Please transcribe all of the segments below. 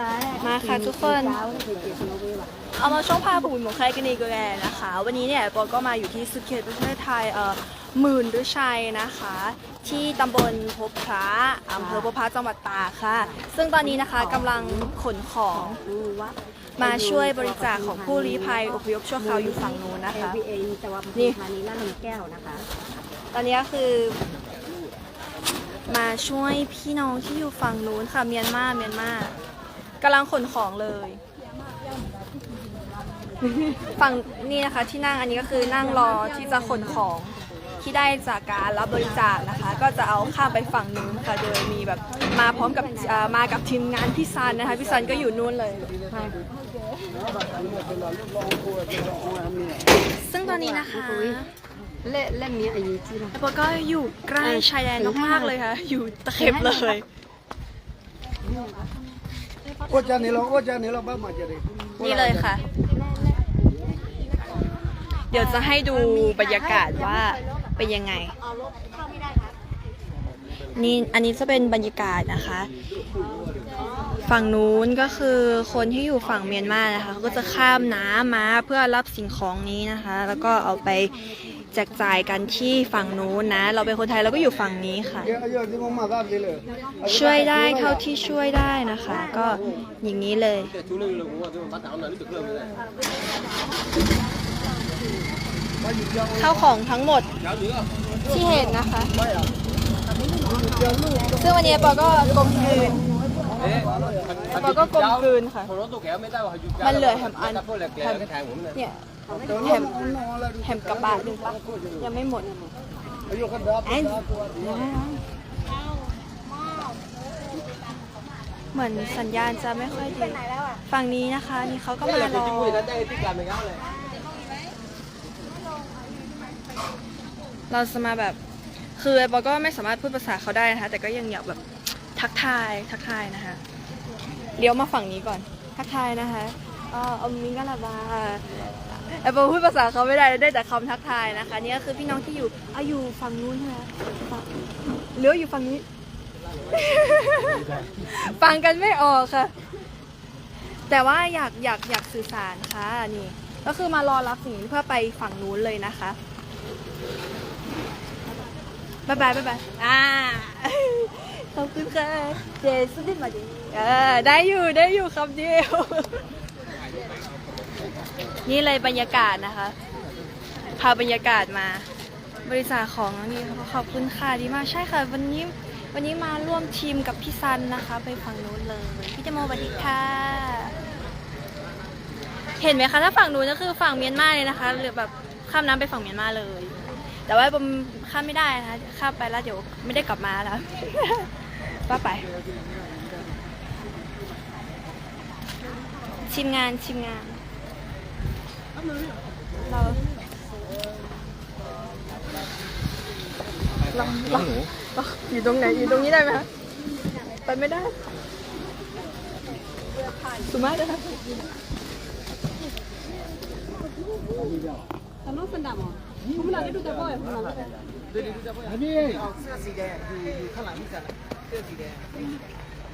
มามาค่ะทุกคนเช้าเด็กเจ็บโยเฟ่มาเอามาช่องพาผู้หมุนใครกันอีกแล้วนะคะ วันนี้เนี่ยปอก็มาอยู่ที่สุดเขตประเทศไทยเอ่อหมื่นฤชัยนะคะ ที่ตำบลพบพระอำเภอพบพระจังหวัดตากค่ะ ซึ่งตอนนี้นะคะกำลังขนของรู้ว่ามาช่วยบริจาคของผู้ลี้ภัยอพยพชั่วคราวอยู่ฝั่งนู้นนะคะเอแต่ว่านี่มานี้ล่าลงแก้วนะคะตอนนี้ก็คือมา ช่วยพี่น้องที่อยู่ฝั่งนู้นค่ะเมียนมาเมียนมากำลังขนของเลย ฝั่งนี่นะคะที่นั่งอันนี้ก็คือนั่งรอที่จะขนของที่ได้จากการรับบริจาคนะคะ ก็จะเอาข้ามไปฝั่งนู้นค่ะโดยมีแบบมาพร้อมกับมากับทีมงานพี่ซันนะคะพี่ซันก็อยู่นู่นเลย ซึ่งตอนนี้นะคะ เล่เล่มนี้อายุที่นะแล้วก็อยู่ใกล้ชายแดนมากๆเลยค่ะ อยู่ตะเข็บเลยโอ้จานนี้เราโอ้จานนี้เราบ้ามาจะได้นี่เลยค่ะ เดี๋ยวจะให้ดูบรรยากาศว่าเป็นยังไง นี่อันนี้จะเป็นบรรยากาศนะคะ ฝั่งนู้นก็คือคนที่อยู่ฝั่งเมียนมานะคะเขาก็จะข้ามน้ำมาเพื่อรับสิ่งของนี้นะคะ แล้วก็เอาไป แจกจ่ายกันที่ฝั่งนู้นนะ เราเป็นคนไทยเราก็อยู่ฝั่งนี้ค่ะ ช่วยได้เท่าที่ช่วยได้นะคะ ก็อย่างนี้เลย เข้าของทั้งหมดที่เห็นนะคะ ซึ่งวันนี้ปอก็กลมกลืนปอก็กลมกลืนค่ะ มันเหลือแฮมอันแฮมเนี่ย แฮมแฮมกระบะหนึ่งปะยังไม่หมดอันเหมือนสัญญาณจะไม่ค่อยดีฝั่งนี้นะคะ นี่เขาก็มารอเราจะมาแบบ คือไอ้ปอก็ไม่สามารถพูดภาษาเขาได้นะคะ แต่ก็ยังอยากแบบทักทายทักทายนะคะเลี้ยวมาฝั่งนี้ก่อน ทักทายนะคะอ๋ออมิงกะลาบา ไอ้ปอพูดภาษาเขาไม่ได้ได้แต่คำทักทายนะคะ นี่ก็คือพี่น้องที่อยู่อาอยู่ฝั่งนู้นใช่ไหมเลี้ยวอยู่ฝั่งนี้ ฟังกันไม่ออกค่ะ แต่ว่าอยากอยากอยากสื่อสารค่ะนี่ ก็คือมารอรับสิ่งนี้เพื่อไปฝั่งนู้นเลยนะคะบายบายบายบายอ่าขอบคุณค่ะเจสุดิมาดีเออได้อยู่ได้อยู่คำเดียว นี่เลยบรรยากาศนะคะ พาบรรยากาศมา บริจาคของนี่ขอบคุณค่ะดีมากใช่ค่ะ วันนี้วันนี้มาร่วมทีมกับพี่ซันนะคะ ไปฝั่งนู้นเลย พี่จโมสวัสดีค่ะ เห็นไหมคะถ้าฝั่งนู้นก็คือฝั่งเมียนมาเลยนะคะ หรือแบบข้ามน้ำไปฝั่งเมียนมาเลย แต่ว่าผมข้ามไม่ได้นะคะข้ามไปแล้วเดี๋ยวไม่ได้กลับมาแล้วป้าไปทีมงานทีมงาน เราเราเราเราอยู่ตรงไหนอยู่ตรงนี้ได้ไหมคะไปไม่ได้สุดมากเลยค่ะอันนี้เสื้อสีแดงอยู่อยู่ข้างหลังพี่จันเสื้อสีแดงทีมทีมงานทีมงานพี่จันได้ทีมง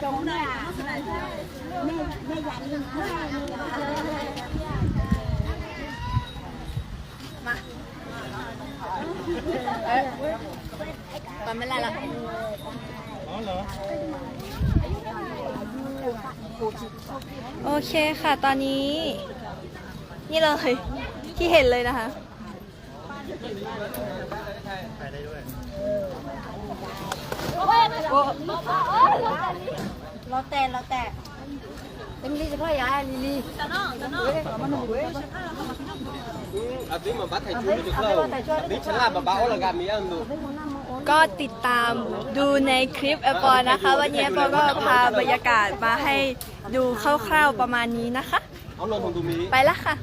นพี่จันไม่ว่าสั่งจะไหนนะมาเอ๊ะตอนไม่ไรละโอเคค่ะ ตอนนี้ นี่เลย ที่เห็นเลยนะคะ เราแตกเราแตกเต็มที่จะพ่อยายลีลีจะน้องจะน้องมันหนุ่มเว้ยอันนี้มาบัดไทยช่วยดูเพิ่มลาบบ้าโอ้าละกันมีอันดูก็ติดตามดูในคลิปแอปอนะคะ วันนี้แอปอก็พาบรรยากาศมาให้ดูคร่าวๆประมาณนี้นะคะเอาลงมาดูมีไปละค่ะ